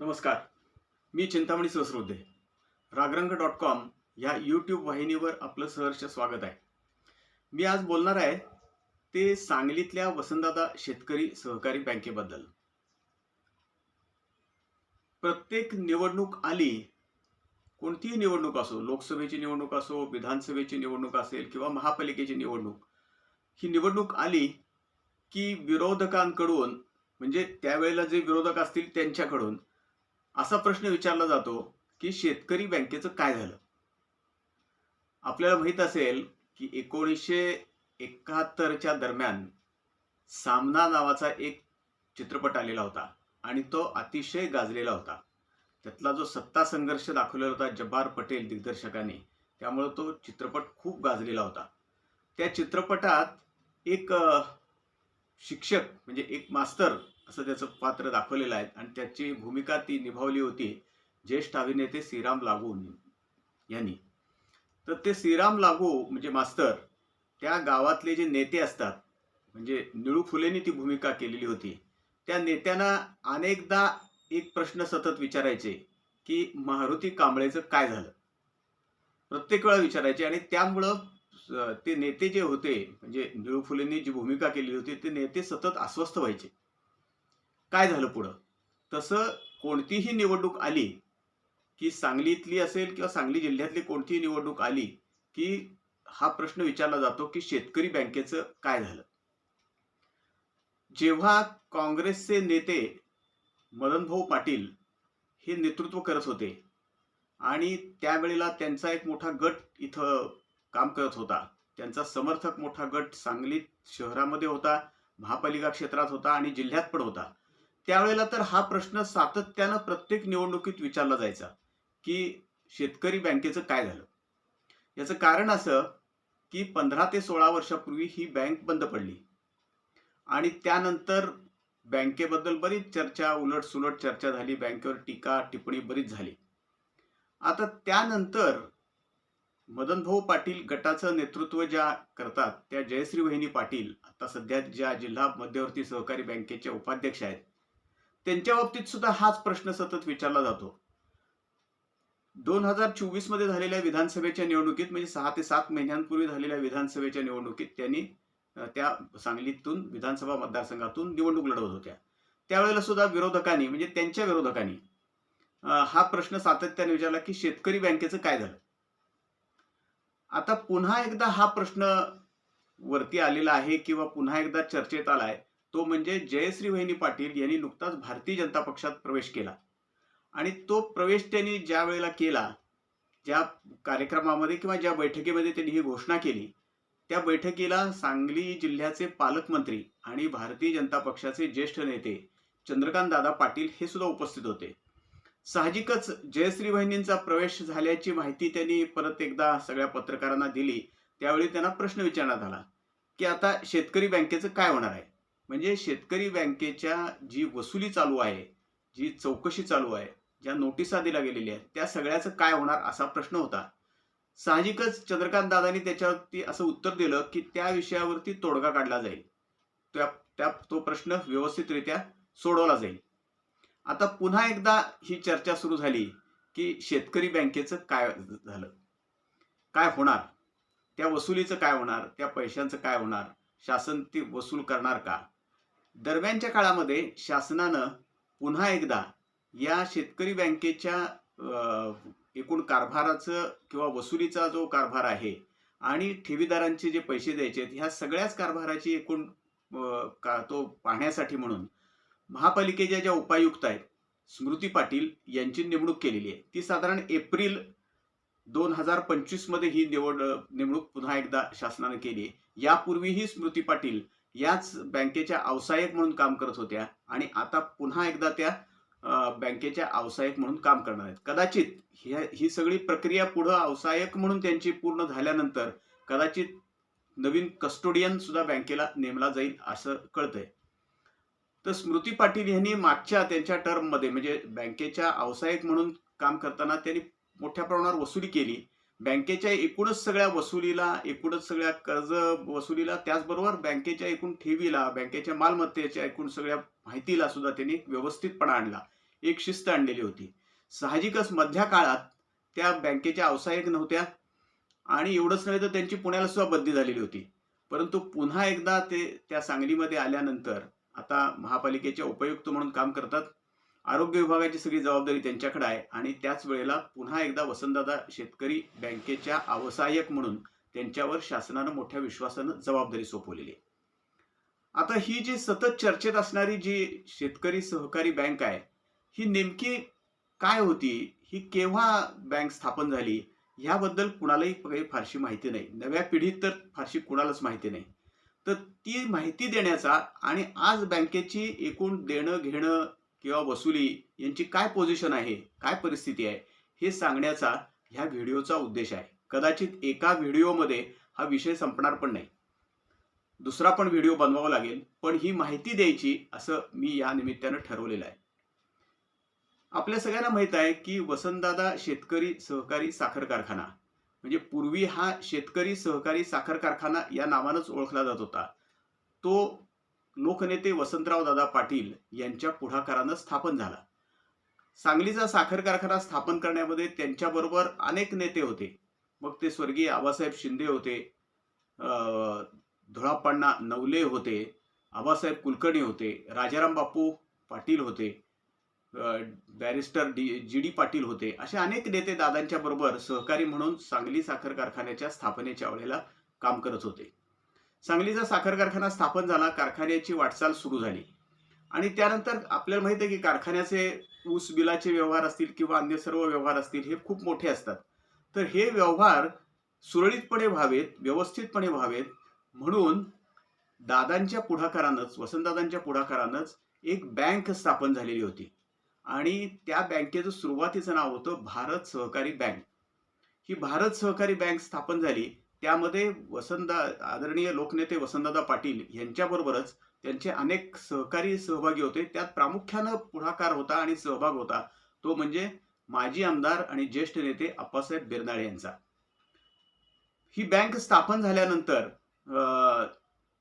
नमस्कार. मी Chintamani Sahasrode. Ragrang dot com ह्या यूट्यूब वाहिनीवर आपलं सहर्ष स्वागत आहे. मी आज बोलणार आहे ते सांगलीतल्या वसंतदादा शेतकरी सहकारी बँकेबद्दल. प्रत्येक निवडणूक आली कोणतीही निवडणूक असो लोकसभेची निवडणूक असो विधानसभेची निवडणूक असेल किंवा महापालिकेची निवडणूक ही निवडणूक आली की विरोधकांकडून म्हणजे त्यावेळेला जे विरोधक असतील त्यांच्याकडून असा प्रश्न विचारला जातो की शेतकरी बँकेचं काय झालं? आपल्याला माहीत असेल की एकोणीसशे एकाहत्तरच्या दरम्यान सामना नावाचा एक चित्रपट आलेला होता आणि तो अतिशय गाजलेला होता. त्यातला जो सत्ता संघर्ष दाखवलेला होता जब्बार पटेल दिग्दर्शकाने त्यामुळे तो चित्रपट खूप गाजलेला होता. त्या चित्रपटात एक शिक्षक म्हणजे एक मास्तर असं त्याचं पात्र दाखवलेलं आहे आणि त्याची भूमिका ती निभावली होती ज्येष्ठ अभिनेते श्रीराम लागू यांनी. तर ते श्रीराम लागू म्हणजे मास्तर त्या गावातले जे नेते असतात म्हणजे निळू फुलेंनी ती भूमिका केलेली होती त्या नेत्यांना अनेकदा एक प्रश्न सतत विचारायचे की मारुती कांबळेचं काय झालं? प्रत्येक वेळा विचारायचे आणि त्यामुळं ते नेते जे होते म्हणजे निळू फुलेंनी जी भूमिका केली होती ते नेते सतत अस्वस्थ व्हायचे. काय झालं पुढं? तसं कोणतीही निवडणूक आली की सांगलीतली असेल किंवा सांगली जिल्ह्यातली कोणतीही निवडणूक आली की हा प्रश्न विचारला जातो की शेतकरी बँकेचं काय झालं? जेव्हा काँग्रेसचे नेते मदनभाऊ पाटील हे नेतृत्व करत होते आणि त्यावेळेला त्यांचा एक मोठा गट इथं काम करत होता. त्यांचा समर्थक मोठा गट सांगली शहरामध्ये होता महापालिका क्षेत्रात होता आणि जिल्ह्यात पण होता. त्यावेळेला तर हा प्रश्न सातत्यानं प्रत्येक निवडणुकीत विचारला जायचा की शेतकरी बँकेचं काय झालं? याचं कारण असं की पंधरा ते सोळा वर्षापूर्वी ही बँक बंद पडली. आणि त्यानंतर बँकेबद्दल बरीच चर्चा उलट सुलट चर्चा झाली बँकेवर टीका टिप्पणी बरीच झाली. आता त्यानंतर मदनभाऊ पाटील गटाचं नेतृत्व ज्या करतात त्या जयश्री वहिनी पाटील आता सध्या ज्या जिल्हा मध्यवर्ती सहकारी बँकेच्या उपाध्यक्ष आहेत त्यांच्या बाबतीत सुद्धा हाच प्रश्न सतत विचारला जातो. दोन हजार चोवीसमध्ये झालेल्या विधानसभेच्या निवडणुकीत म्हणजे सहा ते सात महिन्यांपूर्वी झालेल्या विधानसभेच्या निवडणुकीत त्यांनी त्या सांगलीतून विधानसभा मतदारसंघातून निवडणूक लढवत होत्या. त्यावेळेला सुद्धा विरोधकांनी म्हणजे त्यांच्या विरोधकांनी हा प्रश्न सातत्याने विचारला की शेतकरी बँकेचं काय झालं? आता पुन्हा एकदा हा प्रश्न वरती आलेला आहे किंवा पुन्हा एकदा चर्चेत आलाय तो म्हणजे जयश्री वहिनी पाटील यांनी नुकताच भारतीय जनता पक्षात प्रवेश केला. आणि तो प्रवेश त्यांनी ज्या वेळेला केला ज्या कार्यक्रमामध्ये किंवा ज्या बैठकीमध्ये त्यांनी ही घोषणा केली त्या बैठकीला सांगली जिल्ह्याचे पालकमंत्री आणि भारतीय जनता पक्षाचे ज्येष्ठ नेते चंद्रकांत दादा पाटील हे सुद्धा उपस्थित होते. साहजिकच जयश्री वहिनींचा प्रवेश झाल्याची माहिती त्यांनी परत एकदा सगळ्या पत्रकारांना दिली. त्यावेळी त्यांना प्रश्न विचारण्यात आला की आता शेतकरी बँकेचं काय होणार आहे? म्हणजे शेतकरी बँकेच्या जी वसुली चालू आहे जी चौकशी चालू आहे ज्या नोटिसा दिल्या गेलेल्या आहेत त्या सगळ्याचं काय होणार असा प्रश्न होता. साहजिकच चंद्रकांत दादांनी त्याच्यावरती असं उत्तर दिलं की त्या विषयावरती तोडगा काढला जाईल. त्या त्या तो प्रश्न व्यवस्थितरित्या सोडवला जाईल. आता पुन्हा एकदा ही चर्चा सुरू झाली की शेतकरी बँकेचं काय झालं? काय होणार? त्या वसुलीचं काय होणार? त्या पैशांचं काय होणार? शासन ती वसूल करणार का? दरम्यानच्या काळामध्ये शासनानं पुन्हा एकदा या शेतकरी बँकेच्या एकूण कारभाराचं किंवा वसुलीचा जो कारभार आहे आणि ठेवीदारांचे जे पैसे द्यायचे आहेत ह्या सगळ्याच कारभाराची एकूण का तो पाहण्यासाठी म्हणून महापालिकेच्या ज्या उपायुक्त आहेत स्मृती पाटील यांची नेमणूक केलेली आहे. ती साधारण एप्रिल दोन हजार पंचवीसमध्ये ही निवड नेमणूक पुन्हा एकदा शासनानं केली आहे. यापूर्वीही स्मृती पाटील याच बँकेच्या अवसायक म्हणून काम करत होत्या आणि आता पुन्हा एकदा त्या बँकेच्या अवसायक म्हणून काम करणार आहेत. कदाचित ही ही सगळी प्रक्रिया पुढं अवसायक म्हणून त्यांची पूर्ण झाल्यानंतर कदाचित नवीन कस्टोडियन सुद्धा बँकेला नेमला जाईल असं कळतंय. तर स्मृती पाटील यांनी मागच्या त्यांच्या टर्ममध्ये म्हणजे बँकेच्या अवसायिक म्हणून काम करताना त्यांनी मोठ्या प्रमाणावर वसुली केली. बँकेच्या एकूणच सगळ्या वसुलीला एकूणच सगळ्या कर्ज वसुलीला त्याचबरोबर बँकेच्या एकूण ठेवीला बँकेच्या मालमत्तेच्या एकूण सगळ्या माहितीला सुद्धा त्यांनी व्यवस्थितपणा आणला. एक शिस्त आणलेली होती. साहजिकच मधल्या काळात त्या बँकेच्या व्यावसायिक नव्हत्या आणि एवढंच नव्हे तर त्यांची पुण्याला सुद्धा बदली झालेली होती. परंतु पुन्हा एकदा ते त्या सांगलीमध्ये आल्यानंतर आता महापालिकेचे उपयुक्त म्हणून काम करतात. आरोग्य विभागाची सगळी जबाबदारी त्यांच्याकडे आहे आणि त्याच वेळेला पुन्हा एकदा वसंतदादा शेतकरी बँकेच्या अवसायक म्हणून त्यांच्यावर शासनानं मोठ्या विश्वासानं जबाबदारी सोपवलेली आहे. आता ही जी सतत चर्चेत असणारी जी शेतकरी सहकारी बँक आहे ही नेमकी काय होती? ही केव्हा बँक स्थापन झाली? ह्याबद्दल कुणालाही काही फारशी माहिती नाही. नव्या पिढीत तर फारशी कुणालाच माहिती नाही. तर ती माहिती देण्याचा आणि आज बँकेची एकूण देणं घेणं किंवा वसुली यांची काय पोझिशन आहे काय परिस्थिती आहे हे सांगण्याचा ह्या व्हिडिओचा उद्देश आहे. कदाचित एका व्हिडिओमध्ये हा विषय संपणार पण नाही. दुसरा पण व्हिडिओ बनवावा लागेल पण ही माहिती द्यायची असं मी या निमित्तानं ठरवलेलं आहे. आपल्या सगळ्यांना माहीत आहे की वसंतदादा शेतकरी सहकारी साखर कारखाना. म्हणजे पूर्वी हा शेतकरी सहकारी साखर कारखाना या नावानंच ओळखला जात होता. तो लोकनेते वसंतराव दादा पाटील यांच्या पुढाकारानं स्थापन झाला. सांगलीचा साखर कारखाना स्थापन करण्यामध्ये त्यांच्याबरोबर अनेक नेते होते. मग ते स्वर्गीय आबासाहेब शिंदे होते धुळापण्णा नवले होते आबासाहेब कुलकर्णी होते राजाराम बापू पाटील होते barrister D G D Patil होते. असे अनेक नेते दादांच्या बरोबर सहकारी म्हणून सांगली साखर कारखान्याच्या स्थापनेच्या वेळेला काम करत होते. सांगलीचा साखर कारखाना स्थापन झाला कारखान्याची वाटचाल सुरू झाली. आणि त्यानंतर आपल्याला माहिती आहे की कारखान्याचे ऊस बिलाचे व्यवहार असतील किंवा अन्य सर्व व्यवहार असतील हे खूप मोठे असतात. तर हे व्यवहार सुरळीतपणे व्हावेत व्यवस्थितपणे व्हावेत म्हणून दादांच्या पुढाकारानंच वसंतदादांच्या पुढाकारानंच एक बँक स्थापन झालेली होती. आणि त्या बँकेचं सुरुवातीचं नाव होतं भारत सहकारी बँक. ही भारत सहकारी बँक स्थापन झाली. त्यामध्ये वसंतदा आदरणीय लोकनेते वसंतदादा पाटील यांच्याबरोबरच त्यांचे अनेक सहकारी सहभागी होते. त्यात प्रामुख्यानं पुढाकार होता आणि सहभाग होता. तो म्हणजे माजी आमदार आणि ज्येष्ठ नेते अप्पासाहेब बिरनाळे यांचा. ही बँक स्थापन झाल्यानंतर अं,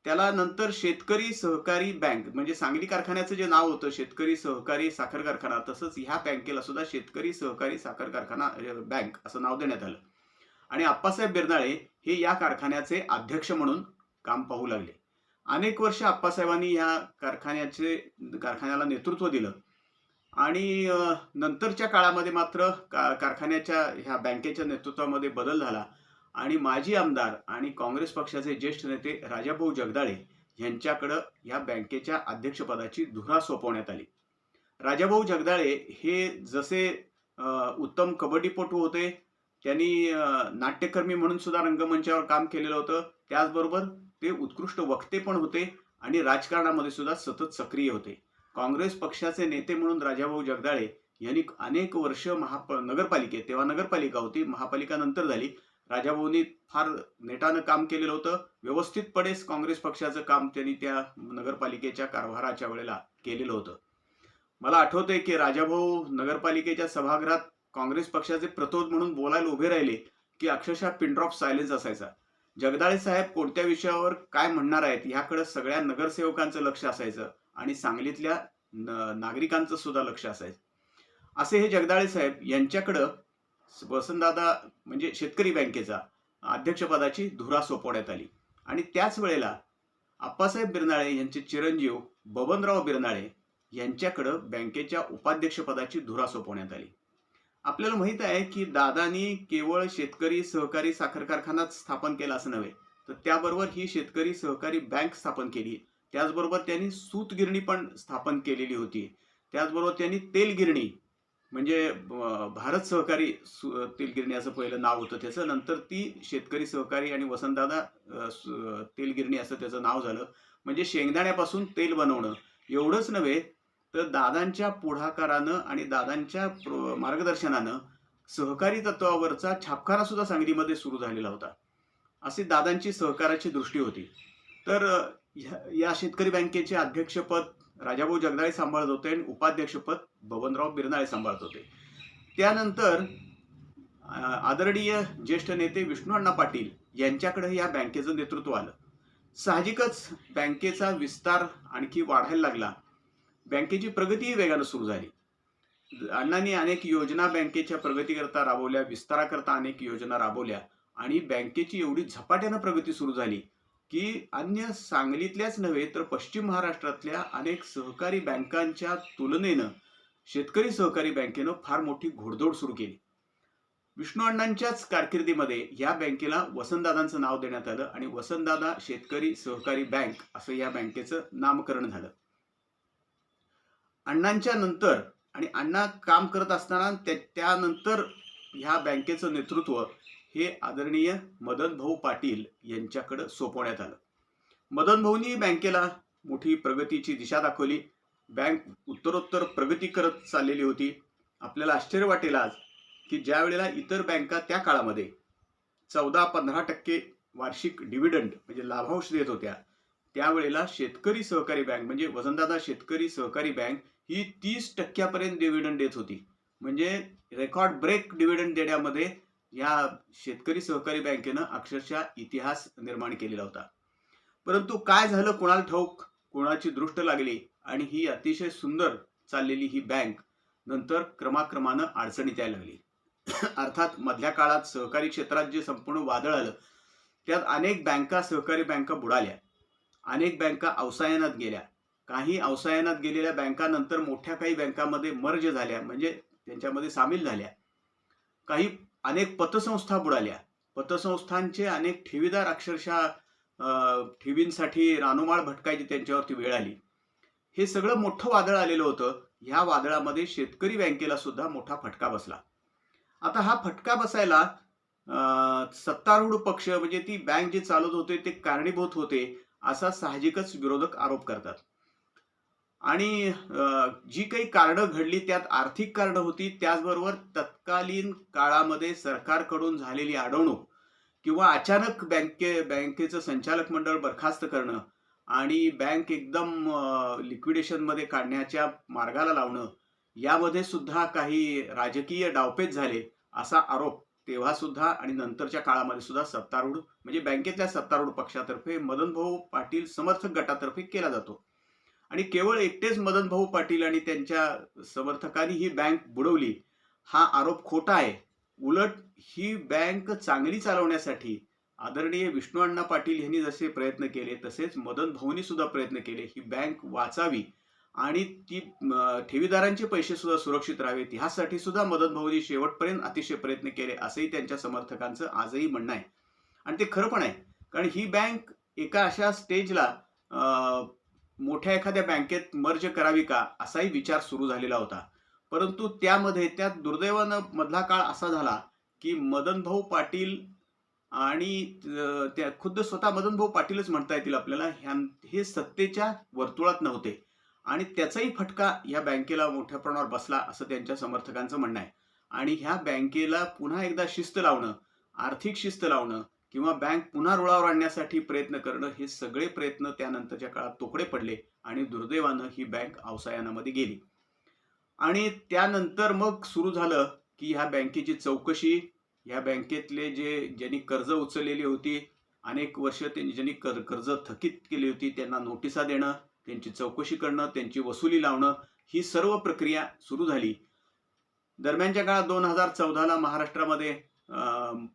त्याला नंतर शेतकरी सहकारी बँक म्हणजे सांगली कारखान्याचं जे नाव होतं शेतकरी सहकारी साखर कारखाना तसंच ह्या बँकेला सुद्धा शेतकरी सहकारी साखर कारखाना बँक असं नाव देण्यात आलं. आणि आप्पासाहेब बिरनाळे हे या कारखान्याचे अध्यक्ष म्हणून काम पाहू लागले. अनेक वर्ष आप्पासाहेबांनी या कारखान्याचे कारखान्याला नेतृत्व दिलं. आणि नंतरच्या काळामध्ये मात्र का कारखान्याच्या ह्या बँकेच्या नेतृत्वामध्ये बदल झाला. आणि माजी आमदार आणि काँग्रेस पक्षाचे ज्येष्ठ नेते राजाभाऊ जगदाळे यांच्याकडं या बँकेच्या अध्यक्षपदाची धुरा सोपवण्यात आली. राजाभाऊ जगदाळे हे जसे उत्तम कबड्डीपटू होते त्यांनी नाट्यकर्मी म्हणून सुद्धा रंगमंचावर काम केलेलं होतं. त्याचबरोबर ते उत्कृष्ट वक्ते पण होते आणि राजकारणामध्ये सुद्धा सतत सक्रिय होते. काँग्रेस पक्षाचे नेते म्हणून राजाभाऊ जगदाळे यांनी अनेक वर्ष महाप नगरपालिकेत तेव्हा नगरपालिका होती महापालिका नंतर झाली. राजाभाऊंनी फार नेटानं काम केलेलं होतं. व्यवस्थितपणेच काँग्रेस पक्षाचं काम त्यांनी त्या नगरपालिकेच्या कारभाराच्या वेळेला केलेलं होतं. मला आठवतंय की राजाभाऊ नगरपालिकेच्या सभागृहात काँग्रेस पक्षाचे प्रतोद म्हणून बोलायला उभे राहिले की अक्षरशः पिनड्रॉप सायलेन्स असायचा. जगदाळे साहेब कोणत्या विषयावर काय म्हणणार आहेत ह्याकडे सगळ्या नगरसेवकांचं लक्ष असायचं आणि सांगलीतल्या न- नागरिकांचं सुद्धा लक्ष असायचं. असे हे जगदाळे साहेब यांच्याकडं वसंतदादा म्हणजे शेतकरी बँकेचा अध्यक्षपदाची धुरा सोपवण्यात आली. आणि त्याच वेळेला आप्पासाहेब बिरनाळे यांचे चिरंजीव बबनराव बिरनाळे यांच्याकडं बँकेच्या उपाध्यक्षपदाची धुरा सोपवण्यात आली. आपल्याला माहीत आहे की दादानी केवळ शेतकरी सहकारी साखर कारखानाच स्थापन केला असं नव्हे तर त्याबरोबर ही शेतकरी सहकारी बँक स्थापन केली. त्याचबरोबर त्यांनी सूतगिरणी पण स्थापन केलेली होती. त्याचबरोबर त्यांनी तेलगिरणी म्हणजे भारत सहकारी सु- तेलगिरणी असं पहिलं नाव होतं त्याचं. नंतर ती शेतकरी सहकारी आणि वसंतदादा तेलगिरणी असं त्याचं नाव झालं. म्हणजे शेंगदाण्यापासून तेल बनवणं. एवढंच नव्हे तर दादांच्या पुढाकारानं आणि दादांच्या प्रो- मार्गदर्शनानं सहकारी तत्वावरचा छापखाना सुद्धा सांगलीमध्ये सुरू झालेला होता. अशी दादांची सहकाराची दृष्टी होती. तर ह्या- या शेतकरी बँकेचे अध्यक्षपद राजाभाऊ जगदाळे सांभाळत होते आणि उपाध्यक्षपद बबनराव बिरनाळे सांभाळत होते. त्यानंतर आदरणीय ज्येष्ठ नेते विष्णू अण्णा पाटील यांच्याकडे या बँकेचं नेतृत्व आलं. साहजिकच बँकेचा विस्तार आणखी वाढायला लागला. बँकेची प्रगतीही वेगानं सुरू झाली. अण्णांनी अनेक योजना बँकेच्या प्रगतीकरता राबवल्या विस्ताराकरता अनेक योजना राबवल्या आणि बँकेची एवढी झपाट्यानं प्रगती सुरू झाली की अन्य सांगलीतल्याच नव्हे तर पश्चिम महाराष्ट्रातल्या अनेक सहकारी बँकांच्या तुलनेनं शेतकरी सहकारी बँकेनं फार मोठी घोडदौड सुरू केली. विष्णू अण्णांच्याच कारकिर्दीमध्ये या बँकेला वसंतदादांचं नाव देण्यात आलं आणि वसंतदादा शेतकरी सहकारी बँक असं या बँकेचं नामकरण झालं. अण्णांच्या नंतर आणि अण्णा काम करत असताना त्यानंतर ह्या बँकेचं नेतृत्व हे आदरणीय मदन भाऊ पाटील यांच्याकडे सोपवण्यात आलं. मदन भाऊनी बँकेला मोठी प्रगतीची दिशा दाखवली. बँक उत्तरोत्तर प्रगती करत चाललेली होती. आपल्याला आश्चर्य वाटेल आज की ज्या वेळेला इतर बँका त्या काळामध्ये चौदा पंधरा टक्के वार्षिक डिव्हिडंड म्हणजे लाभांश देत होत्या त्यावेळेला शेतकरी सहकारी बँक म्हणजे वसंतदादा शेतकरी सहकारी बँक ही तीस टक्क्यापर्यंत डिव्हिडंड देत होती. म्हणजे रेकॉर्ड ब्रेक डिव्हिडंड देण्यामध्ये या शेतकरी सहकारी बँकेनं अक्षरशः इतिहास निर्माण केलेला होता. परंतु काय झालं? कोणाला ठाऊक कोणाची दृष्ट लागली? आणि ही अतिशय सुंदर चाललेली ही बँक नंतर क्रमाक्रमानं अडचणीत यायला लागली. अर्थात मधल्या काळात सहकारी क्षेत्रात जे संपूर्ण वादळ आलं त्यात अनेक बँका सहकारी बँका बुडाल्या. अनेक बँका अवसायनात गेल्या. काही अवसायनात गेलेल्या बँकानंतर मोठ्या काही बँकामध्ये मर्ज झाल्या म्हणजे त्यांच्यामध्ये सामील झाल्या. काही अनेक पतसंस्था बुडाल्या. पतसंस्थांचे अनेक ठेवीदार अक्षरशः ठेवींसाठी रानोमाळ भटकायची त्यांच्यावरती वेळ आली. हे सगळं मोठं वादळ आलेलं होतं. ह्या वादळामध्ये शेतकरी बँकेला सुद्धा मोठा फटका बसला. आता हा फटका बसायला अं, सत्तारूढ पक्ष म्हणजे ती बँक जे चालत होते ते कारणीभूत होते असा साहजिकच विरोधक आरोप करतात. आणि जी काही कारणं घडली त्यात आर्थिक कारणं होती त्याचबरोबर तत्कालीन काळामध्ये सरकारकडून झालेली अडवणूक किंवा अचानक बँके बँकेचं संचालक मंडळ बरखास्त करणं आणि बँक एकदम लिक्विडेशनमध्ये काढण्याच्या मार्गाला लावणं यामध्ये सुद्धा काही राजकीय डावपेच झाले असा आरोप तेव्हा सुद्धा आणि नंतरच्या काळामध्ये सुद्धा सत्तारूढ म्हणजे बँकेतल्या सत्तारूढ पक्षातर्फे मदन भाऊ पाटील समर्थक गटातर्फे केला जातो. आणि केवळ एकटेच मदन भाऊ पाटील आणि त्यांच्या समर्थकांनी ही बँक बुडवली. हा आरोप खोटा आहे. उलट ही बँक चांगली चालवण्यासाठी आदरणीय विष्णू अण्णा पाटील यांनी जसे प्रयत्न केले तसेच मदन भाऊनी सुद्धा प्रयत्न केले. ही बँक वाचावी आणि ती ठेवीदारांचे पैसे सुद्धा सुरक्षित राहावेत. ह्यासाठी सुद्धा मदन भाऊनी शेवटपर्यंत अतिशय प्रयत्न केले असंही त्यांच्या समर्थकांचं आजही म्हणणं आहे. आणि ते खरं पण आहे. कारण ही बँक एका अशा स्टेजला मोठ्या एखाद्या बँकेत मर्ज करावी का असाही विचार सुरू झालेला होता. परंतु त्यामध्ये त्यात दुर्दैवानं मधला काळ असा झाला की मदन भाऊ पाटील आणि त्या खुद्द स्वतः मदन भाऊ पाटीलच म्हणता येतील आपल्याला ह्या हे सत्तेच्या वर्तुळात नव्हते. आणि त्याचाही फटका ह्या बँकेला मोठ्या प्रमाणावर बसला असं त्यांच्या समर्थकांचं म्हणणं आहे. आणि ह्या बँकेला पुन्हा एकदा शिस्त लावणं आर्थिक शिस्त लावणं किंवा बँक पुन्हा रुळावर आणण्यासाठी प्रयत्न करणं हे सगळे प्रयत्न त्यानंतरच्या काळात तोकडे पडले आणि दुर्दैवानं ही बँक अवसायानामध्ये गेली. आणि त्यानंतर मग सुरू झालं की ह्या बँकेची चौकशी ह्या बँकेतले जे ज्यांनी कर्ज उचललेली होती अनेक वर्ष त्यांनी ज्यांनी कर कर्ज थकीत केली होती त्यांना नोटिसा देणं त्यांची चौकशी करणं त्यांची वसुली लावणं ही सर्व प्रक्रिया सुरू झाली. दरम्यानच्या काळात दोन हजार चौदाला महाराष्ट्रामध्ये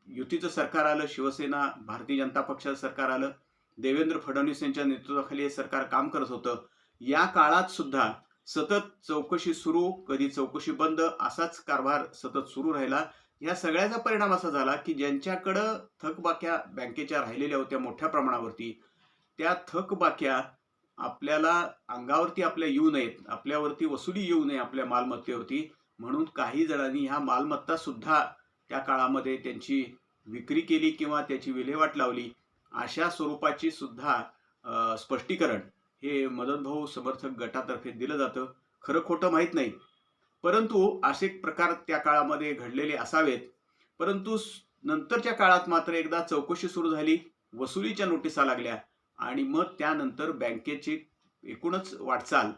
युतीचं सरकार आलं शिवसेना भारतीय जनता पक्षाचं सरकार आलं देवेंद्र फडणवीस यांच्या नेतृत्वाखाली हे सरकार काम करत होतं. या काळात सुद्धा सतत चौकशी सुरू कधी चौकशी बंद असाच कारभार सतत सुरू राहिला. या सगळ्याचा परिणाम असा झाला की ज्यांच्याकडं थकबाक्या बँकेच्या राहिलेल्या होत्या मोठ्या प्रमाणावरती त्या थकबाक्या आपल्याला अंगावरती आपल्या येऊ नयेत आपल्यावरती वसुली येऊ नये आपल्या मालमत्तेवरती. म्हणून काही जणांनी ह्या मालमत्ता सुद्धा त्या काळामध्ये त्यांची विक्री केली किंवा त्याची विल्हेवाट लावली अशा स्वरूपाची सुद्धा स्पष्टीकरण हे मदतभाऊ समर्थक गटातर्फे दिलं जातं. खरं खोटं माहीत नाही. परंतु असे प्रकार त्या काळामध्ये घडलेले असावेत. परंतु नंतरच्या काळात मात्र एकदा चौकशी सुरू झाली वसुलीच्या नोटिसा लागल्या आणि मग त्यानंतर बँकेची एकूणच वाटचाल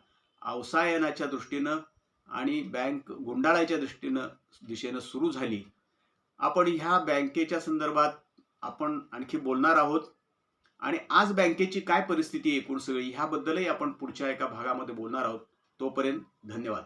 अवसायनाच्या दृष्टीनं आणि बँक गुंडाळायच्या दृष्टीनं दिशेनं सुरू झाली. आपण ह्या बँकेच्या संदर्भात आपण आणखी बोलणार आहोत. आणि आज बँकेची काय परिस्थिती एकूण सगळी ह्याबद्दलही आपण पुढच्या एका भागामध्ये बोलणार आहोत. तोपर्यंत धन्यवाद.